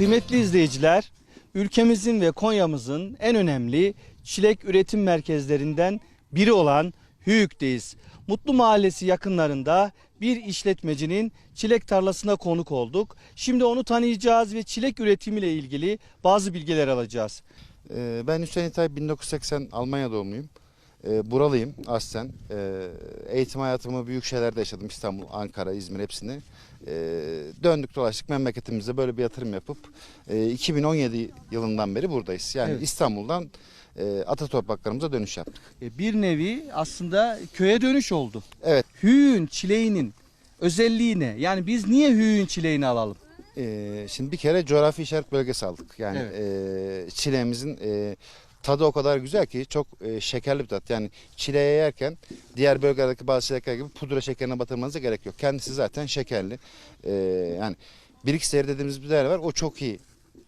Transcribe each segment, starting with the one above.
Kıymetli izleyiciler, ülkemizin ve Konya'mızın en önemli çilek üretim merkezlerinden biri olan Hüyük'teyiz. Mutlu Mahallesi yakınlarında bir işletmecinin çilek tarlasına konuk olduk. Şimdi onu tanıyacağız ve çilek üretimiyle ilgili bazı bilgiler alacağız. Ee, Ben Hüseyin İtay 1980 Almanya doğumluyum. Ee, Buralıyım aslen. Ee, Eğitim hayatımı büyük şehirlerde yaşadım. İstanbul, Ankara, İzmir hepsini. Ee, Döndük dolaştık memleketimize böyle bir yatırım yapıp e, 2017 yılından beri buradayız. Yani Evet. İstanbul'dan e, ata topraklarımıza dönüş yaptık. E, Bir nevi aslında köye dönüş oldu. Evet. Hüyük'ün çileğinin özelliği ne? Yani biz niye Hüyük'ün çileğini alalım? Ee, Şimdi bir kere coğrafi işaret bölgesi aldık. Yani Evet. e, çileğimizin e, tadı o kadar güzel ki çok e, şekerli bir tat. Yani çileği yerken diğer bölgelerdeki bazı çilekler gibi pudra şekerine batırmanıza gerek yok. Kendisi zaten şekerli. Ee, yani Brixler dediğimiz bir değer var. O çok iyi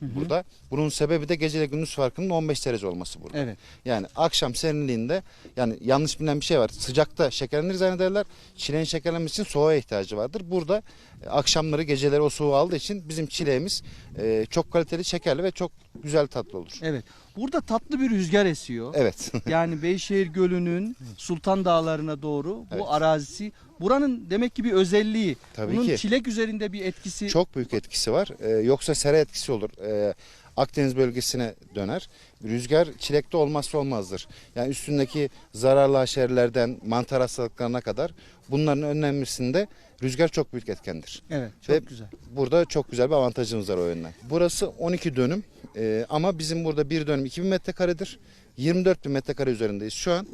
burada. Bunun sebebi de gece ile gündüz farkının 15 derece olması burada. Evet. Yani akşam serinliğinde yani yanlış bilinen bir şey var. Sıcakta şekerlenir zannederler. Çileğin şekerlenmesi için soğuğa ihtiyacı vardır. Burada e, akşamları geceleri o soğuğu aldığı için bizim çileğimiz e, çok kaliteli, şekerli ve çok güzel tatlı olur. Evet. Burada tatlı bir rüzgar esiyor. Evet. Yani Beyşehir Gölü'nün Sultan Dağları'na doğru bu Evet. arazisi buranın demek ki bir özelliği. Tabii Bunun ki. çilek üzerinde bir etkisi. çok büyük etkisi var. E, yoksa sera etkisi olur. E, Akdeniz bölgesine döner. Rüzgar çilekte olmazsa olmazdır. Yani üstündeki zararlı haşerelerden mantar hastalıklarına kadar bunların önlenmesinde rüzgar çok büyük etkendir. Evet, çok Ve- güzel. Burada çok güzel bir avantajımız var o yönden. Burası 12 dönüm Ee, ama bizim burada bir dönüm 2000 metrekaredir. 24 bin metrekare üzerindeyiz şu an.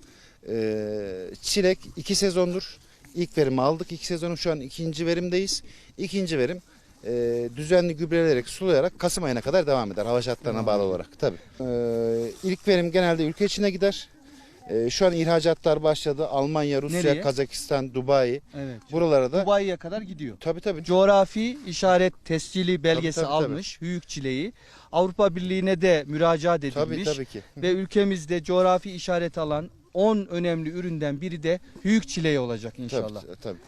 Ee, çilek 2 sezondur. İlk verimi aldık. 2 sezonun şu an ikinci verimdeyiz. İkinci verim e, düzenli gübreleyerek sulayarak Kasım ayına kadar devam eder hava şartlarına bağlı olarak tabii. Ee, ilk verim genelde ülke içine gider. Ee, şu an ihracatlar başladı. Almanya, Rusya, Nereye? Kazakistan, Dubai. Evet. Buralara da Dubai'ye kadar gidiyor. tabii tabii Coğrafi işaret tescili belgesi Tabii, tabii, tabii. almış Hüyük çileği. Avrupa Birliği'ne de müracaat edilmiş. tabii tabii ki. Ve ülkemizde coğrafi işaret alan 10 önemli üründen biri de Hüyük çileği olacak inşallah. Tabii, tabii.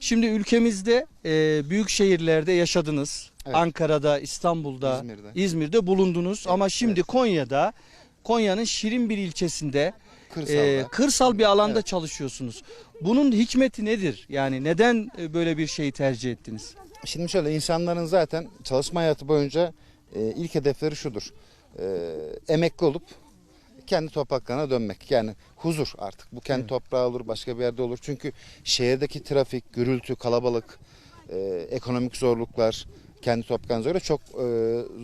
Şimdi ülkemizde e, büyük şehirlerde yaşadınız. Evet. Ankara'da, İstanbul'da, İzmir'de. İzmir'de bulundunuz. Evet, Ama şimdi evet. Konya'da, Konya'nın Şirin bir ilçesinde Kırsalda. e, kırsal bir alanda Evet. çalışıyorsunuz. Bunun hikmeti nedir? Yani neden e, böyle bir şeyi tercih ettiniz? Şimdi şöyle insanların zaten çalışma hayatı boyunca e, ilk hedefleri şudur. E, emekli olup kendi topraklarına dönmek. Yani huzur artık. Bu kendi Evet. toprağı olur, başka bir yerde olur. Çünkü şehirdeki trafik, gürültü, kalabalık, e, ekonomik zorluklar kendi toprağınıza göre çok e,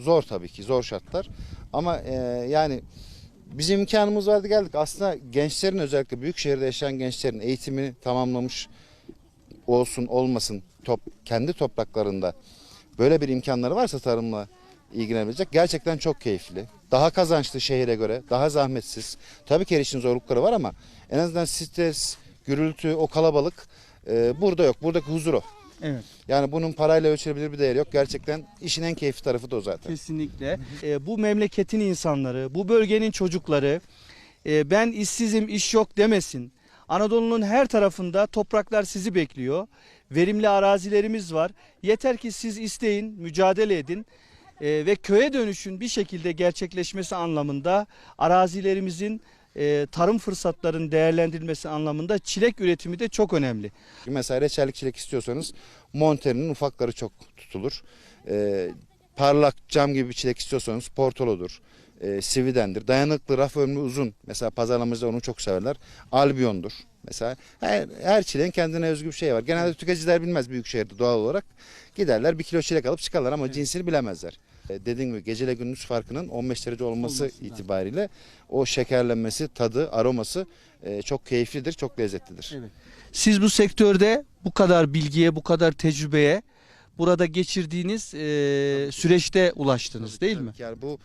zor tabii ki, zor şartlar. Ama e, yani bizim imkanımız vardı geldik. Aslında gençlerin özellikle büyük şehirde yaşayan gençlerin eğitimini tamamlamış olsun olmasın top, kendi topraklarında böyle bir imkanları varsa tarımla ilgilenebilecek gerçekten çok keyifli. Daha kazançlı şehire göre, daha zahmetsiz. Tabii ki her işin zorlukları var ama en azından stres, gürültü, o kalabalık e, burada yok. Buradaki huzur o. Evet. Yani bunun parayla ölçülebilir bir değeri yok. Gerçekten işin en keyifli tarafı da o zaten. Kesinlikle. E, bu memleketin insanları, bu bölgenin çocukları e, ben işsizim, iş yok demesin. Anadolu'nun her tarafında topraklar sizi bekliyor. Verimli arazilerimiz var. Yeter ki siz isteyin, mücadele edin. E, ve köye dönüşün bir şekilde gerçekleşmesi anlamında arazilerimizin e, tarım fırsatlarının değerlendirilmesi anlamında çilek üretimi de çok önemli. Mesela reçellik çilek istiyorsanız Monter'in ufakları çok tutulur. Ee, parlak cam gibi bir çilek istiyorsanız Portolo'dur. Ee, Sividen'dir. Dayanıklı, raf ömrü uzun. Mesela pazarlamacılar onu çok severler. Albion'dur. Mesela her, her çileğin kendine özgü bir şey var. Genelde tüketiciler bilmez büyük şehirde doğal olarak. Giderler bir kilo çilek alıp çıkarlar ama cinsini bilemezler. Ee, dediğim gibi geceyle gündüz farkının 15 derece olması Olması, evet. itibariyle o şekerlenmesi, tadı, aroması e, çok keyiflidir, çok lezzetlidir. Evet. Siz bu sektörde bu kadar bilgiye, bu kadar tecrübeye burada geçirdiğiniz e, süreçte ulaştınız değil mi? Yani bu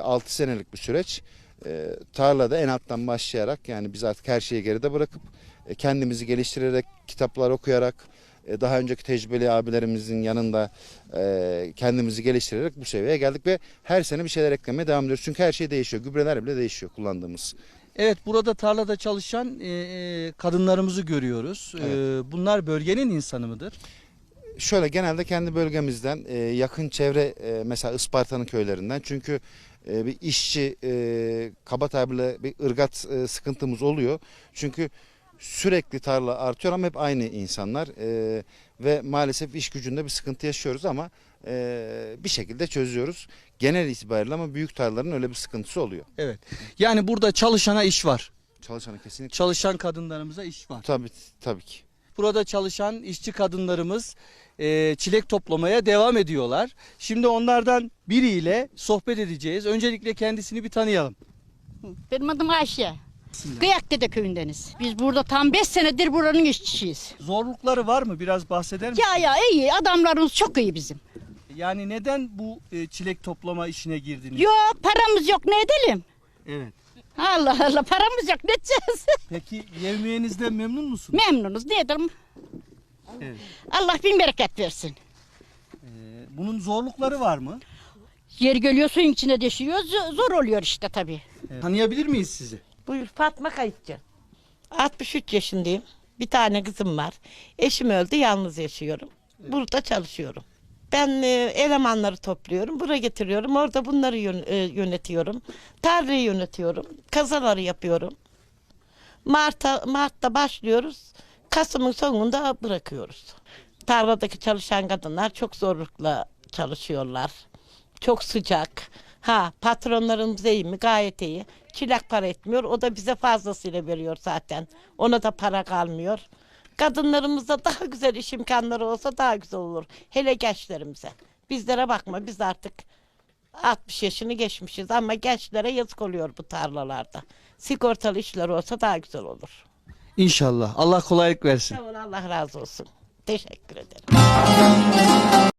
6 senelik bir süreç. E, tarlada en alttan başlayarak yani biz artık her şeyi geride bırakıp e, kendimizi geliştirerek, kitaplar okuyarak, e, daha önceki tecrübeli abilerimizin yanında e, kendimizi geliştirerek bu seviyeye geldik ve her sene bir şeyler eklemeye devam ediyoruz. Çünkü her şey değişiyor. Gübreler bile değişiyor kullandığımız. Evet burada tarlada çalışan e, e, kadınlarımızı görüyoruz. E, Evet. bunlar bölgenin insanı mıdır? şöyle genelde kendi bölgemizden e, yakın çevre e, mesela Isparta'nın köylerinden çünkü e, bir işçi e, kaba tabirle bir ırgat e, sıkıntımız oluyor. Çünkü sürekli tarla artıyor ama hep aynı insanlar E, ve maalesef iş gücünde bir sıkıntı yaşıyoruz ama e, bir şekilde çözüyoruz. Genel itibariyle ama büyük tarlaların öyle bir sıkıntısı oluyor. Evet. Yani burada çalışana iş var. Çalışanı kesinlikle. Çalışan kadınlarımıza iş var. Tabii tabii ki. Burada çalışan işçi kadınlarımız e, çilek toplamaya devam ediyorlar. Şimdi onlardan biriyle sohbet edeceğiz. Öncelikle kendisini bir tanıyalım. Benim adım Ayşe. Kıyakdede köyündeniz. Biz burada tam 5 senedir buranın işçisiyiz. Zorlukları var mı? Biraz bahseder misin? Ya ya iyi adamlarımız çok iyi bizim. Yani neden bu e, çilek toplama işine girdiniz? Yok paramız yok ne edelim? Evet. Allah Allah paramız yok ne edeceğiz? Peki yevmiyenizden memnun musunuz? Memnunuz ne edelim? Evet. Allah bin bereket versin. Ee, bunun zorlukları var mı? Yer geliyor suyun içine düşüyor z- zor oluyor işte tabii. Tanıyabilir miyiz sizi? Buyur Fatma Kayıtçı. 63 yaşındayım. Bir tane kızım var. Eşim öldü yalnız yaşıyorum. Burada çalışıyorum. Ben e, elemanları topluyorum. Buraya getiriyorum. Orada bunları yön- e, yönetiyorum. Tarlayı yönetiyorum. Kazaları yapıyorum. Mart'a, Mart'ta başlıyoruz. Kasım'ın sonunda bırakıyoruz. Tarladaki çalışan kadınlar çok zorlukla çalışıyorlar. Çok sıcak. Ha patronlarımız iyi mi? Gayet iyi. Çilek para etmiyor. O da bize fazlasıyla veriyor zaten. Ona da para kalmıyor. Kadınlarımıza daha güzel iş imkanları olsa daha güzel olur. Hele gençlerimize. Bizlere bakma biz artık 60 yaşını geçmişiz ama gençlere yazık oluyor bu tarlalarda. Sigortalı işler olsa daha güzel olur. İnşallah. Allah kolaylık versin. Sağ ol Allah razı olsun. Teşekkür ederim.